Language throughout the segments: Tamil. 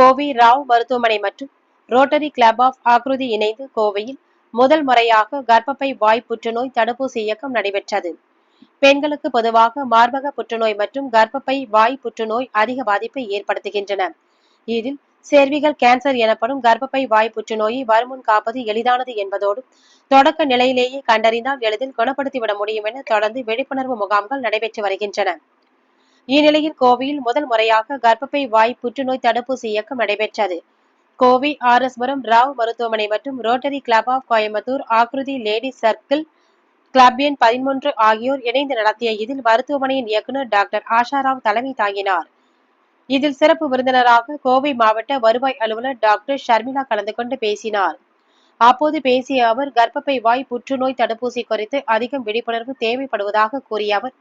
கோவை ராவ் மருத்துவமனை மற்றும் ரோட்டரி கிளப் ஆஃப் ஆக்ருதி இணைந்து கோவையில் முதல் முறையாக கர்ப்பப்பை வாய் புற்றுநோய் தடுப்பூசி இயக்கம் நடைபெற்றது. பெண்களுக்கு பொதுவாக மார்பக புற்றுநோய் மற்றும் கர்ப்பப்பை வாய் புற்றுநோய் அதிக பாதிப்பை ஏற்படுத்துகின்றன. இதில் சேர்விகள் கேன்சர் எனப்படும் கர்ப்பப்பை வாய் புற்றுநோயை வருமுன் காப்பது எளிதானது என்பதோடு தொடக்க நிலையிலேயே கண்டறிந்தால் எளிதில் குணப்படுத்திவிட முடியும் என தொடர்ந்து விழிப்புணர்வு முகாம்கள் நடைபெற்று வருகின்றன. இந்நிலையில் கோவையில் முதல் முறையாக கர்ப்பப்பை வாய் புற்றுநோய் தடுப்பூசி இயக்கம் நடைபெற்றது. கோவை ஆர் ராவ் மருத்துவமனை மற்றும் Rotary club of Coimbatore Aakruthi lady circle club எண் பதிமூன்று ஆகியோர் இணைந்து நடத்திய இதில் மருத்துவமனையின் இயக்குநர் டாக்டர் ஆஷாராவ் தலைமை தாங்கினார். இதில் சிறப்பு விருந்தினராக கோவை மாவட்ட வருவாய் அலுவலர் டாக்டர் ஷர்மிளா கலந்து கொண்டு பேசினார். அப்போது பேசிய அவர் கர்ப்பப்பை வாய் புற்றுநோய் தடுப்பூசி குறித்து அதிகம் விழிப்புணர்வு தேவைப்படுவதாக கூறிய அவர்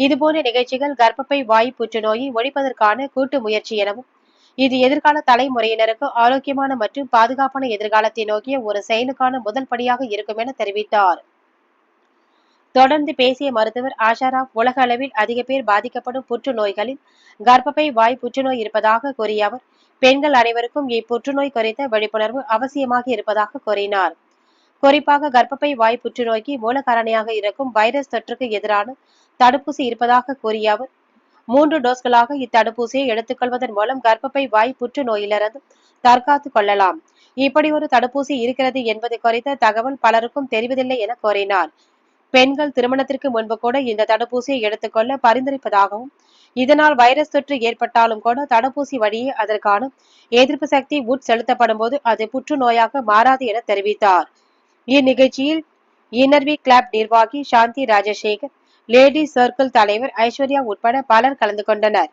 இதுபோன்ற நிகழ்ச்சிகள் கர்ப்பப்பை வாய் புற்றுநோயை ஒழிப்பதற்கான கூட்டு முயற்சி எனவும் இது எதிர்கால தலைமுறையினருக்கு ஆரோக்கியமான மற்றும் பாதுகாப்பான எதிர்காலத்தை நோக்கிய ஒரு செயலுக்கான முதல் படியாக இருக்கும் என தெரிவித்தார். தொடர்ந்து பேசிய மருத்துவர் ஆஷாராவ் உலக அளவில் அதிக பேர் பாதிக்கப்படும் புற்றுநோய்களில் கர்ப்பப்பை வாய் புற்றுநோய் இருப்பதாக கூறிய அவர் பெண்கள் அனைவருக்கும் இப்புற்றுநோய் குறித்த விழிப்புணர்வு அவசியமாக இருப்பதாக கூறினார். குறிப்பாக கர்ப்பப்பை வாய் புற்றுநோய்க்கு மூல காரணியாக இருக்கும் வைரஸ் தொற்றுக்கு எதிரான தடுப்பூசி இருப்பதாக கூறிய அவர் மூன்று டோஸ்களாக இத்தடுப்பூசியை எடுத்துக்கொள்வதன் மூலம் கர்ப்பப்பை வாய் புற்றுநோயிலிருந்து தற்காத்துக் கொள்ளலாம். இப்படி ஒரு தடுப்பூசி இருக்கிறது என்பது குறித்த தகவல் பலருக்கும் தெரிவதில்லை என கூறினார். பெண்கள் திருமணத்திற்கு முன்பு கூட இந்த தடுப்பூசியை எடுத்துக்கொள்ள பரிந்துரைப்பதாகவும் இதனால் வைரஸ் தொற்று ஏற்பட்டாலும் கூட தடுப்பூசி வழியே அதற்கான எதிர்ப்பு சக்தி உட்செலுத்தப்படும் போது அது புற்றுநோயாக மாறாது என தெரிவித்தார். இந்நிகழ்ச்சியில் இன்னர்வி கிளப் நிர்வாகி சாந்தி ராஜசேகர் லேடி சர்க்கிள் தலைவர் ஐஸ்வர்யா உட்பட பலர் கலந்து கொண்டனர்.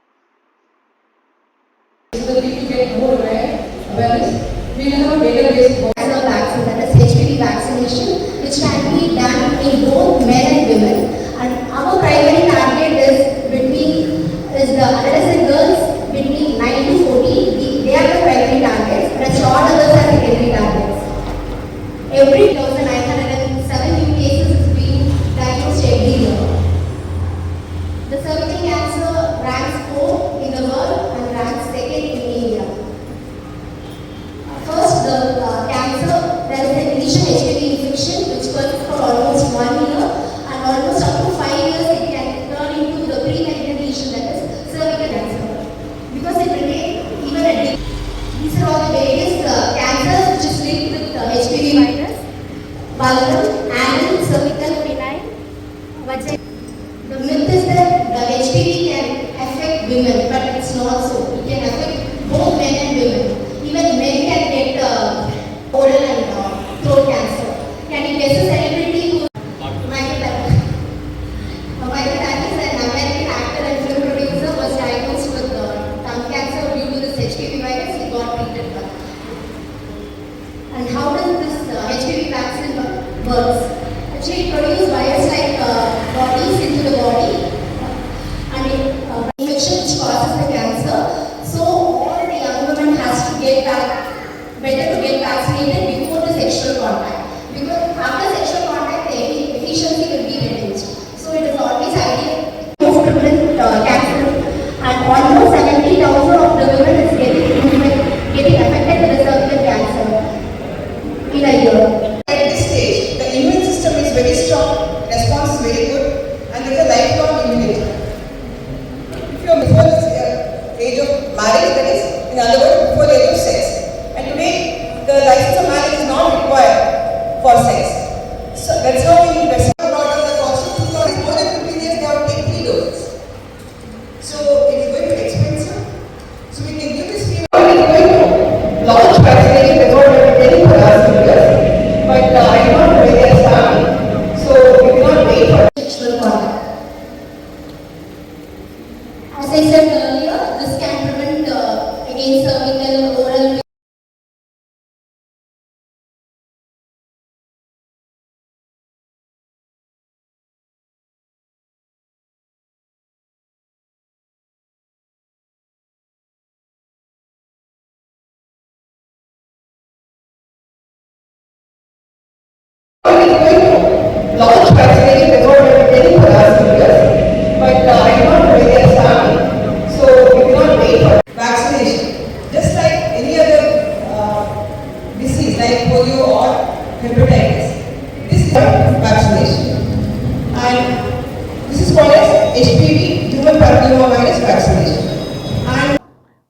Amen.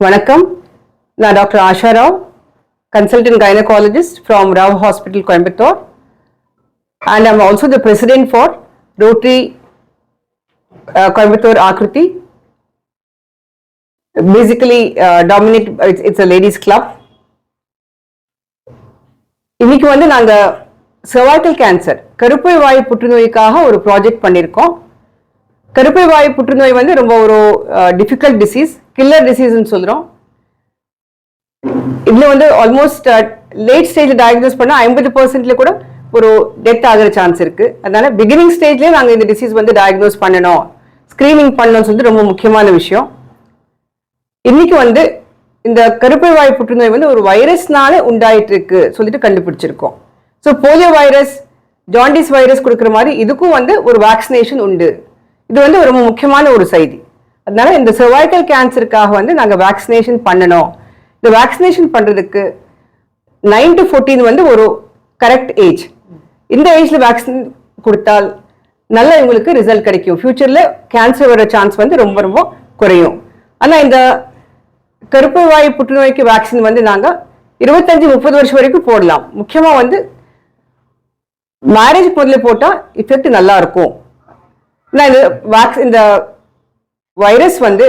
வணக்கம். நான் doctor Asha Rao consultant gynaecologist from Rao hospital Coimbatore and I'm also the president for Rotary Coimbatore Aakruthi basically dominate it's it's a ladies club இன்னைக்கு வந்து நாங்கள் cervical கேன்சர் கருப்பை வாய் புற்றுநோய்க்காக ஒரு ப்ராஜெக்ட் பண்ணியிருக்கோம் கருப்பை வாய் புற்றுநோய் வந்து ரொம்ப ஒரு டிஃபிகல்ட் டிசீஸ் கில்லர் டிசீஸ்னு சொல்கிறோம் இதில் வந்து ஆல்மோஸ்ட் லேட் ஸ்டேஜில் டயக்னோஸ் பண்ணால் ஐம்பது பர்சன்ட்ல கூட ஒரு டெத் ஆகிற சான்ஸ் இருக்குது அதனால பிகினிங் ஸ்டேஜ்லேயே நாங்கள் இந்த டிசீஸ் வந்து டயக்னோஸ் பண்ணணும். ஸ்க்ரீனிங் பண்ணணும்னு சொல்லிட்டு ரொம்ப முக்கியமான விஷயம். இன்னைக்கு வந்து இந்த கருப்பை வாய் புற்றுநோய் வந்து ஒரு வைரஸ்னால உண்டாயிட்டு இருக்கு சொல்லிட்டு கண்டுபிடிச்சிருக்கோம். So polio virus jaundice virus கொடுக்குற மாதிரி இதுக்கும் வந்து ஒரு வேக்சினேஷன் உண்டு. இது வந்து ரொம்ப முக்கியமான ஒரு செய்தி. அதனால இந்த cervical கேன்சருக்காக வந்து நாங்கள் வேக்சினேஷன் பண்ணணும். இந்த வேக்சினேஷன் பண்ணுறதுக்கு நைன் டு ஃபோர்டீன் வந்து ஒரு கரெக்ட் ஏஜ் இந்த ஏஜில் வேக்சின் கொடுத்தால் நல்ல எங்களுக்கு ரிசல்ட் கிடைக்கும். ஃப்யூச்சரில் கேன்சர் வர சான்ஸ் வந்து ரொம்ப ரொம்ப குறையும். ஆனால் இந்த கருப்பு வாய் புற்றுநோய்க்கு வேக்சின் வந்து நாங்கள் இருபத்தஞ்சு முப்பது வருஷம் வரைக்கும் போடலாம். முக்கியமாக வந்து மேரேஜ் முதல்ல போட்டால் இஃபெக்ட் நல்லா இருக்கும். இல்லை இந்த வேக்ஸ் இந்த வைரஸ் வந்து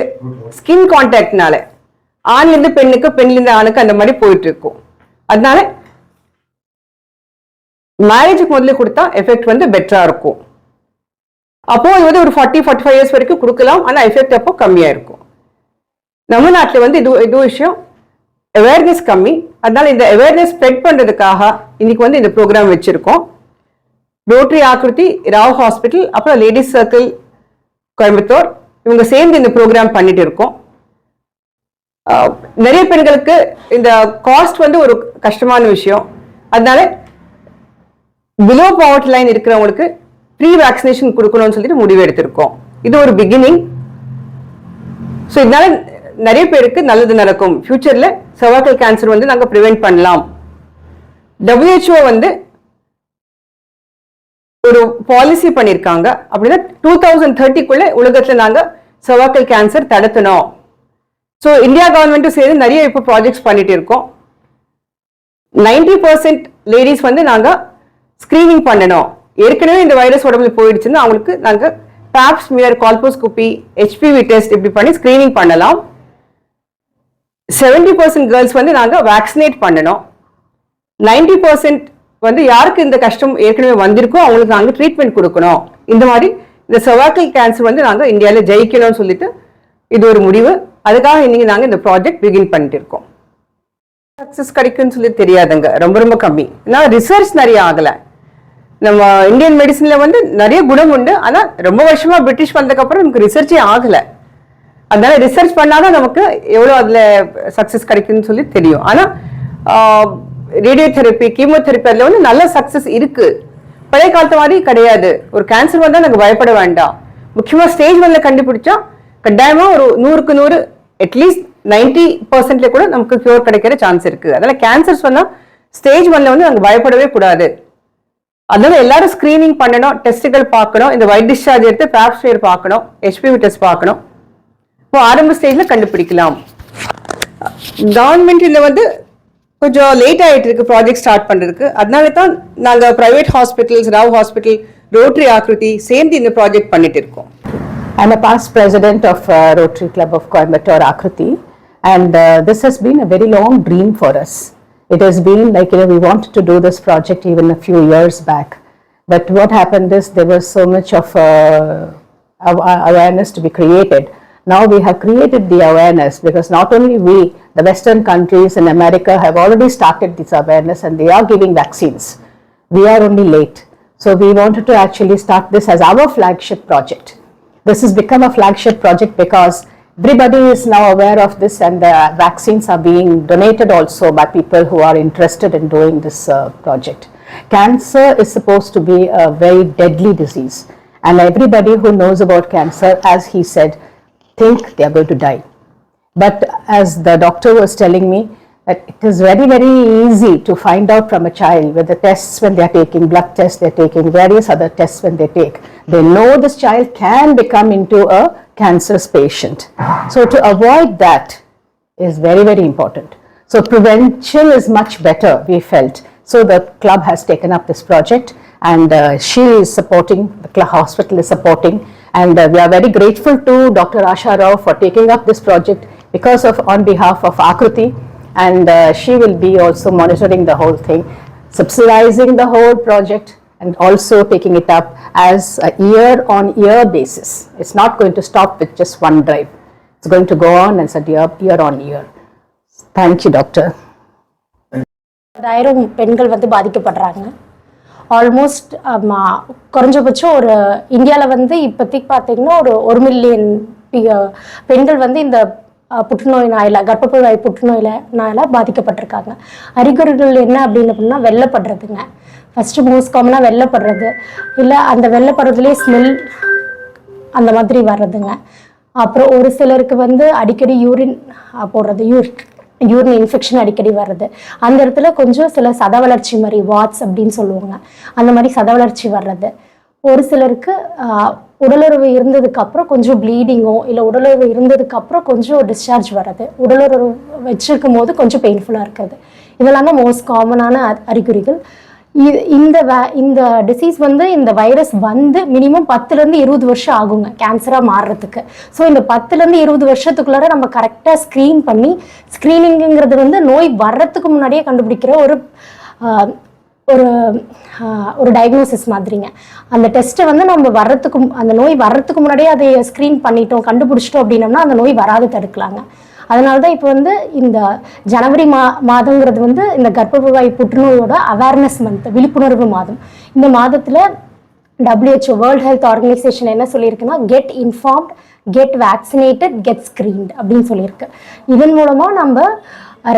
ஸ்கின் கான்டாக்ட்னால ஆண்லேருந்து பெண்ணுக்கு பெண்லேருந்து ஆணுக்கு அந்த மாதிரி போயிட்டு இருக்கும் அதனால மேரேஜுக்கு முதல்ல கொடுத்தா எஃபெக்ட் வந்து பெட்டரா இருக்கும். அப்போ இது வந்து ஒரு ஃபார்ட்டி ஃபார்ட்டி ஃபைவ் இயர்ஸ் வரைக்கும் கொடுக்கலாம். ஆனால் எஃபெக்ட் அப்போ கம்மியாக இருக்கும். நம்ம நாட்டில் வந்து இது இது விஷயம் அவேர்னஸ் கம்மி. அதனால இந்த அவேர்னஸ் ஸ்ப்ரெட் பண்ணுறதுக்காக இன்னைக்கு வந்து இந்த ப்ரோக்ராம் வச்சுருக்கோம். ரோட்டரி ஆக்ருதி ராவ் ஹாஸ்பிட்டல் அப்புறம் லேடிஸ் சர்க்கிள் கோயம்புத்தூர் இவங்க சேர்ந்து இந்த ப்ரோக்ராம் பண்ணிட்டு இருக்கோம். நிறைய பெண்களுக்கு இந்த காஸ்ட் வந்து ஒரு கஷ்டமான விஷயம். அதனால பிலோ பவர்ட்டி லைன் இருக்கிறவங்களுக்கு ப்ரீ வேக்சினேஷன் கொடுக்கணும்னு சொல்லிட்டு முடிவு எடுத்திருக்கோம். இது ஒரு பிகினிங் ஸோ இதனால நிறைய பேருக்கு நல்லது நடக்கும். ஃபியூச்சர்ல cervical கேன்சர் வந்து நாங்கள் ப்ரிவெண்ட் பண்ணலாம். டபிள்யூஹெச்ஓ வந்து ஒரு பாலிசி பண்ணியிருக்காங்க அப்படின்னா டூ தௌசண்ட் தேர்ட்டிக்குள்ள உலகத்துல நாங்க சர்வாக்கல் கேன்சர் தடுத்தணும் ஸோ இந்தியா கவர்மெண்ட்டும் சேர்ந்து நிறைய இப்போ ப்ராஜெக்ட்ஸ் பண்ணிட்டு இருக்கோம். நைன்டி பர்சன்ட் லேடிஸ் வந்து நாங்க ஸ்கிரீனிங் பண்ணணும். ஏற்கனவே இந்த வைரஸ் உடம்புல போயிடுச்சுன்னா அவங்களுக்கு நாங்க pap smear colposcopy HPV test இப்படி பண்ணி ஸ்கிரீனிங் பண்ணலாம். செவன்டி பர்சன்ட் கேர்ள்ஸ் வந்து நாங்க வேக்சினேட் பண்ணணும். நைன்டி பர்சன்ட் வந்து யாருக்கு இந்த கஷ்டம் ஏற்கனவே வந்திருக்கோ அவங்களுக்கு நாங்கள் ட்ரீட்மெண்ட் கொடுக்கணும். இந்த மாதிரி இந்த செவாக்கல் கேன்சர் வந்து நாங்கள் இந்தியாவில் ஜெயிக்கணும்னு சொல்லிட்டு இது ஒரு முடிவு. அதுக்காக இன்னைக்கு நாங்கள் இந்த ப்ராஜெக்ட் பிகின் பண்ணிட்டு இருக்கோம் சக்ஸஸ் கிடைக்கும்னு சொல்லி தெரியாதுங்க. ரொம்ப ரொம்ப கம்மி. ஏன்னா ரிசர்ச் நிறைய ஆகலை. நம்ம இந்தியன் மெடிசனில் வந்து நிறைய குணம் உண்டு. ஆனால் ரொம்ப வருஷமாக பிரிட்டிஷ் வந்ததுக்கப்புறம் நமக்கு ரிசர்ச்சே ஆகலை. அதனால ரிசர்ச் பண்ணாதான் நமக்கு எவ்வளோ அதில் சக்ஸஸ் கிடைக்குன்னு சொல்லி தெரியும். ஆனால் ரேடியோ தெரப்பி கீமோதெரப்பி அதில் வந்து நல்ல சக்சஸ் இருக்கு. பழைய காலத்து மாதிரி கிடையாது. ஒரு கேன்சர் வந்தால் நாங்கள் பயப்பட வேண்டாம். முக்கியமாக ஸ்டேஜ் ஒன்ல கண்டுபிடிச்சா கட்டாயமாக ஒரு நூறுக்கு நூறு அட்லீஸ்ட் நைன்டி பர்சன்ட்ல கூட நமக்கு கியூர் கிடைக்கிற சான்ஸ் இருக்கு. அதனால கேன்சர் சொன்னால் ஸ்டேஜ் ஒன்ல வந்து நாங்கள் பயப்படவே கூடாது. அதனால எல்லாரும் ஸ்கிரீனிங் பண்ணணும் டெஸ்ட்டுகள் பார்க்கணும். இந்த ஒயிட் டிஸ்சார்ஜ் எடுத்து பேப்ஸ்வேர் பார்க்கணும். ஹெச்பிவி டெஸ்ட் பார்க்கணும். இப்போ ஆரம்ப ஸ்டேஜில் கண்டுபிடிக்கலாம். கவர்மெண்ட் இதில் வந்து கொஞ்சம் லேட் ஆயிட்டு இருக்கு ப்ராஜெக்ட் ஸ்டார்ட் பண்றதுக்கு அதனால தான் நாங்க private hospitals Rao hospital rotary Akruti சேர்ந்து இந்த ப்ராஜெக்ட் பண்ணிட்டு இருக்கோம் I'm a past president of uh, Rotary Club of Coimbatore Akruti, and uh, this has been a very long dream for us. It has been like you know we wanted to do this project even a few years back, but what happened is there was so much of uh, aw- awareness to be created. Now we have created the awareness because not only we, the Western countries in America have already started this awareness and they are giving vaccines. We are only late. So we wanted to actually start this as our flagship project. This has become a flagship project because everybody is now aware of this and the vaccines are being donated also by people who are interested in doing this uh, project. Cancer is supposed to be a very deadly disease and everybody who knows about cancer, as he said, think they are going to die. But as the doctor was telling me, that it is very, very easy to find out from a child with the tests when they are taking, blood tests they're taking, various other tests when they take. They know this child can become into a cancerous patient. So to avoid that is very, very important. So prevention is much better, we felt. So the club has taken up this project and uh, she is supporting, the hospital is supporting. And uh, we are very grateful to Dr. Asha Rao for taking up this project because of, on behalf of Akruti. And uh, she will be also monitoring the whole thing, subsidizing the whole project and also taking it up as a year on year basis. It's not going to stop with just one drive. It's going to go on and a year, year on year. Thank you, doctor. பத்தாயிரம் பெண்கள் வந்து பாதிக்கப்படுறாங்க ஆல்மோஸ்ட் குறைஞ்சபட்சம் ஒரு இந்தியாவில் வந்து இப்போதைக்கு பார்த்தீங்கன்னா ஒரு ஒரு மில்லியன் பெண்கள் வந்து இந்த புற்றுநோய் நாயில் கர்ப்பப்பை புற்றுநோயில் புற்றுநோயில பாதிக்கப்பட்டிருக்காங்க. அறிகுறிகள் என்ன அப்படின்னு அப்படின்னா வெள்ளப்படுறதுங்க. ஃபஸ்ட்டு மோஸ்ட் காமனாக வெள்ளப்படுறது. இல்லை அந்த வெள்ளப்படுறதுலேயே ஸ்மெல் அந்த மாதிரி வர்றதுங்க. அப்புறம் ஒரு சிலருக்கு வந்து அடிக்கடி யூரின் போடுறது. யூர் யூரின் இன்ஃபெக்ஷன் அடிக்கடி வர்றது. அந்த இடத்துல கொஞ்சம் சில சத வளர்ச்சி மாதிரி வாட்ஸ் அப்படின்னு சொல்லுவாங்க. அந்த மாதிரி சத வளர்ச்சி வர்றது. ஒரு சிலருக்கு உடலுறவு இருந்ததுக்கு அப்புறம் கொஞ்சம் ப்ளீடிங்கோ இல்லை உடலுறவு இருந்ததுக்கு அப்புறம் கொஞ்சம் டிஸ்சார்ஜ் வர்றது. உடலுறவு வச்சிருக்கும் போது கொஞ்சம் பெயின்ஃபுல்லாக இருக்கிறது. இதெல்லாம் தான் மோஸ்ட் காமனான அறிகுறிகள். இ- இந்த வே- இந்த டிசீஸ் வந்து இந்த வைரஸ் வந்து மினிமம் பத்துலேருந்து இருபது வருஷம் ஆகுங்க கேன்சராக மாறுறதுக்கு. ஸோ இந்த பத்துலேருந்து இருபது வருஷத்துக்குள்ளார நம்ம கரெக்டாக ஸ்க்ரீன் பண்ணி ஸ்க்ரீனிங்கிறது வந்து நோய் வர்றதுக்கு முன்னாடியே கண்டுபிடிக்கிற ஒரு ஒரு ஒரு டயக்னோசிஸ் மாதிரிங்க. அந்த டெஸ்ட்டை வந்து நம்ம வர்றதுக்கு அந்த நோய் வர்றதுக்கு முன்னாடியே அதை ஸ்க்ரீன் பண்ணிட்டோம் கண்டுபிடிச்சிட்டோம் அப்படின்னம்னா அந்த நோய் வராது தடுக்கலாங்க. அதனால தான் இப்போ வந்து இந்த ஜனவரி மா மாதங்கிறது வந்து இந்த கர்ப்பவாய் புற்றுநோயோட அவேர்னஸ் மந்த் விழிப்புணர்வு மாதம். இந்த மாதத்தில் டபிள்யூஹெச்ஓ வேர்ல்ட் ஹெல்த் ஆர்கனைசேஷன் என்ன சொல்லியிருக்குன்னா get informed get vaccinated get screened அப்படின்னு சொல்லியிருக்கு. இதன் மூலமாக நம்ம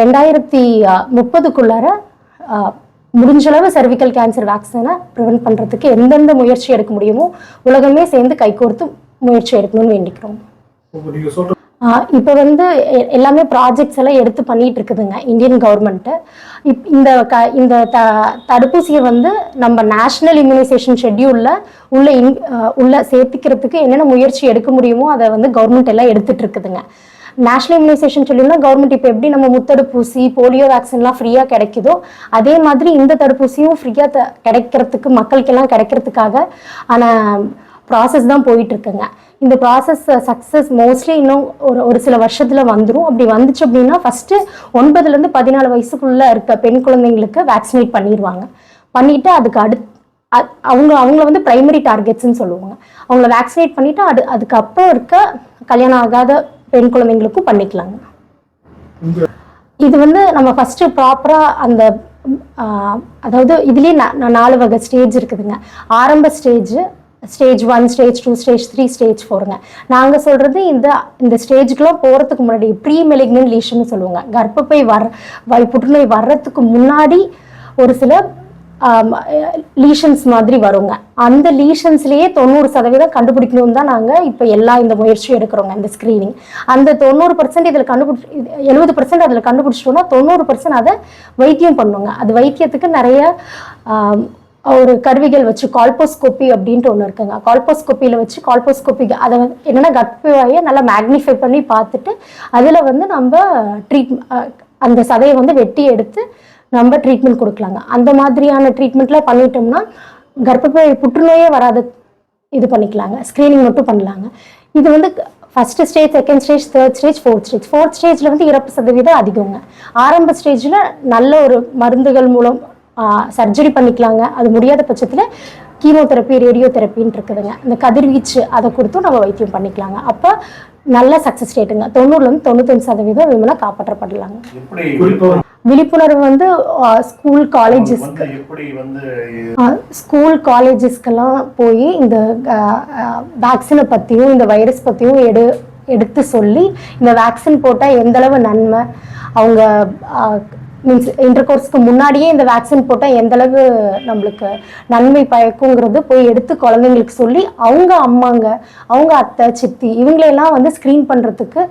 ரெண்டாயிரத்தி முப்பதுக்குள்ளார முடிஞ்சளவு cervical கேன்சர் வேக்சினை ப்ரிவென்ட் பண்ணுறதுக்கு எந்தெந்த முயற்சி எடுக்க முடியுமோ உலகமே சேர்ந்து கைகோர்த்து முயற்சி எடுக்கணும்னு வேண்டிக்கிறோம். இப்போ வந்து எல்லாமே ப்ராஜெக்ட்ஸ் எல்லாம் எடுத்து பண்ணிட்டு இருக்குதுங்க இந்தியன் கவர்மெண்ட்டு இப் இந்த க இந்த த தடுப்பூசியை வந்து நம்ம நேஷ்னல் இம்யூனைசேஷன் ஷெட்யூலில் உள்ள இன் உள்ள சேர்த்துக்கிறதுக்கு என்னென்ன முயற்சி எடுக்க முடியுமோ அதை வந்து கவர்மெண்ட் எல்லாம் எடுத்துட்டு இருக்குதுங்க. நேஷனல் இம்யூனைசேஷன் சொல்லியிருந்தா கவர்மெண்ட் இப்போ எப்படி நம்ம முத்தடுப்பூசி போலியோ வேக்சின்லாம் ஃப்ரீயாக கிடைக்குதோ அதே மாதிரி இந்த தடுப்பூசியும் ஃப்ரீயாக கிடைக்கிறதுக்கு மக்களுக்கெல்லாம் கிடைக்கிறதுக்காக ஆன ப்ராசஸ் தான் போயிட்டு இருக்குங்க இந்த ப்ராசஸ் சக்ஸஸ் மோஸ்ட்லி இன்னும் ஒரு ஒரு சில வருஷத்துல வந்துடும் அப்படி வந்துச்சு அப்படின்னா ஃபர்ஸ்ட் ஒன்பதுல இருந்து பதினாலு வயசுக்குள்ள இருக்க பெண் குழந்தைங்களுக்கு வேக்சினேட் பண்ணிடுவாங்க பண்ணிட்டு அதுக்கு அடுத் அ- அவங்க அவங்கள வந்து பிரைமரி டார்கெட்ஸ்ன்னு சொல்லுவாங்க. அவங்கள வேக்சினேட் பண்ணிட்டு அது அதுக்கப்புறம் இருக்க கல்யாணம் ஆகாத பெண் குழந்தைங்களுக்கும் பண்ணிக்கலாங்க. இது வந்து நம்ம ஃபர்ஸ்ட் ப்ராப்பரா அந்த அதாவது இதுலயே நான் நாலு வகை ஸ்டேஜ் இருக்குதுங்க. ஆரம்ப stage stage one stage two stage three stage ஃபோருங்க நாங்கள் சொல்றது இந்த இந்த ஸ்டேஜுக்குலாம் போகிறதுக்கு முன்னாடி ப்ரீ மெலிக்னன்ட் லீஷன் சொல்லுவாங்க. கர்ப்பப்பை வர வாய் புற்றுநோய் வர்றதுக்கு முன்னாடி ஒரு சில லீஷன்ஸ் மாதிரி வருங்க. அந்த லீஷன்ஸ்லேயே தொண்ணூறு சதவீதம் கண்டுபிடிக்கணும் தான் நாங்கள் இப்போ எல்லா இந்த முயற்சியும் எடுக்கிறோங்க இந்த ஸ்க்ரீனிங் அந்த தொண்ணூறு பர்சன்ட் இதில் கண்டுபிடிச்சி எழுபது பர்சன்ட் அதில் கண்டுபிடிச்சிட்டோம்னா தொண்ணூறு பர்சன்ட் அதை வைத்தியம் பண்ணுவோங்க அது வைத்தியத்துக்கு நிறைய ஒரு கருவிகள் வச்சு கால்போஸ்கோப்பி அப்படின்ட்டு ஒன்று இருக்குங்க. கால்போஸ்கோப்பியில் வச்சு கால்போஸ்கோப்பி அதை வந்து என்னென்னா கட்பிவாயை நல்லா மேக்னிஃபை பண்ணி பார்த்துட்டு அதில் வந்து நம்ம ட்ரீட் அந்த சதையை வந்து வெட்டி எடுத்து நம்ம ட்ரீட்மெண்ட் கொடுக்கலாங்க. அந்த மாதிரியான ட்ரீட்மெண்ட்லாம் பண்ணிட்டோம்னா கர்ப்பப்பை புற்றுநோயே வராத. இது பண்ணிக்கலாங்க. ஸ்க்ரீனிங் மட்டும் பண்ணலாங்க. இது வந்து first stage second stage third stage fourth stage fourth ஸ்டேஜில் வந்து இறப்பு சதவீதம் அதிகங்க. ஆரம்ப ஸ்டேஜில் நல்ல ஒரு மருந்துகள் மூலம் சர்ஜரி பண்ணிக்கலாங்க. அது முடியாத பட்சத்தில் கீமோதெரப்பி ரேடியோ தெரப்பின்னு இருக்குதுங்க. இந்த கதிர்வீச்சு அதை கொடுத்தும் நம்ம வைத்தியம் பண்ணிக்கலாங்க. அப்போ நல்ல சக்ஸஸ் ரேட்டுங்க தொண்ணூறுலேருந்து தொண்ணூத்தஞ்சு சதவீதம் விமனை காப்பாற்றப்படலாங்க. விழிப்புணர்வு? வந்து ஸ்கூல் காலேஜஸ் வந்து எப்படி வந்து ஸ்கூல் காலேஜஸ்க்கெல்லாம் போய் இந்த வேக்சினை பற்றியும் இந்த வைரஸ் பற்றியும் எடு எடுத்து சொல்லி இந்த வேக்சின் போட்டால் எந்தளவு நன்மை? அவங்க மீன்ஸ் இன்டர்கோர்ஸ்க்கு முன்னாடியே இந்த வேக்சின் போட்டால் எந்தளவு நம்மளுக்கு நன்மை பயக்குங்கிறது போய் எடுத்து குழந்தைங்களுக்கு சொல்லி அவங்க அம்மாங்க அவங்க அத்தை சித்தி இவங்களையெல்லாம் வந்து ஸ்க்ரீன் பண்ணுறதுக்கு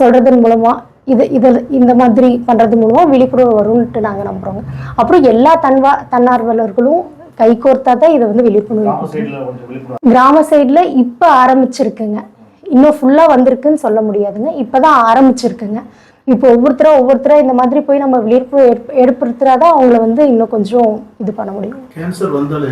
சொல்கிறதன் மூலமாக இது இதில் இந்த மாதிரி பண்ணுறது மூலமாக விழிப்புணர்வு வரும்ன்ட்டு நாங்கள் நம்புகிறோங்க அப்புறம் எல்லா தன்வா தன்னார்வலர்களும் கைகோர்த்தா தான் இதை வந்து விழிப்புணர்வு கிராம சைடில் இப்போ ஆரம்பிச்சிருக்குங்க. இன்னும் ஃபுல்லாக வந்திருக்குன்னு சொல்ல முடியாதுங்க. இப்போ தான் ஆரம்பிச்சிருக்குங்க. இப்போ ஒவ்வொருத்தரும் ஒவ்வொருத்தரா இந்த மாதிரி போய் நம்ம விழிப்புணர்வு ஏற்ப- ஏற்படுத்துறா தான் அவங்கள வந்து இன்னும் கொஞ்சம் இது பண்ண முடியும். கேன்சர் வந்தாலே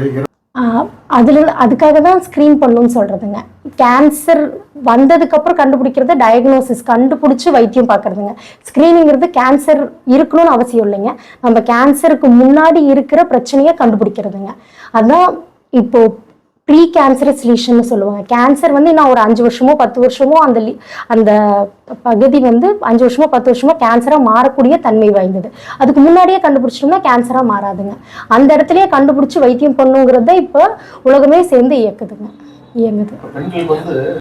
அதில் அதுக்காக தான் ஸ்க்ரீன் பண்ணணும்னு சொல்கிறதுங்க கேன்சர் வந்ததுக்கப்புறம் கண்டுபிடிக்கிறது டயக்னோசிஸ் கண்டுபிடிச்சி வைத்தியம் பார்க்குறதுங்க ஸ்க்ரீனிங்கிறது கேன்சர் இருக்கணும்னு அவசியம் இல்லைங்க. நம்ம கேன்சருக்கு முன்னாடி இருக்கிற பிரச்சனையை கண்டுபிடிக்கிறதுங்க. அதான் இப்போ ப்ரீ கேன்சரஸ் லீஷன்னு சொல்லுவாங்க. கேன்சர் வந்து நான் ஒரு அஞ்சு வருஷமோ பத்து வருஷமோ அந்த அந்த பகுதி வந்து அஞ்சு வருஷமோ பத்து வருஷமோ கேன்சராக மாறக்கூடிய தன்மை வாய்ந்தது. அதுக்கு முன்னாடியே கண்டுபிடிச்சிட்டோம்னா கேன்சராக மாறாதுங்க. அந்த இடத்துலயே கண்டுபிடிச்சி வைத்தியம் பண்ணுங்கிறத இப்போ உலகமே சேர்ந்து இயக்குதுங்க. இயங்குது. வந்து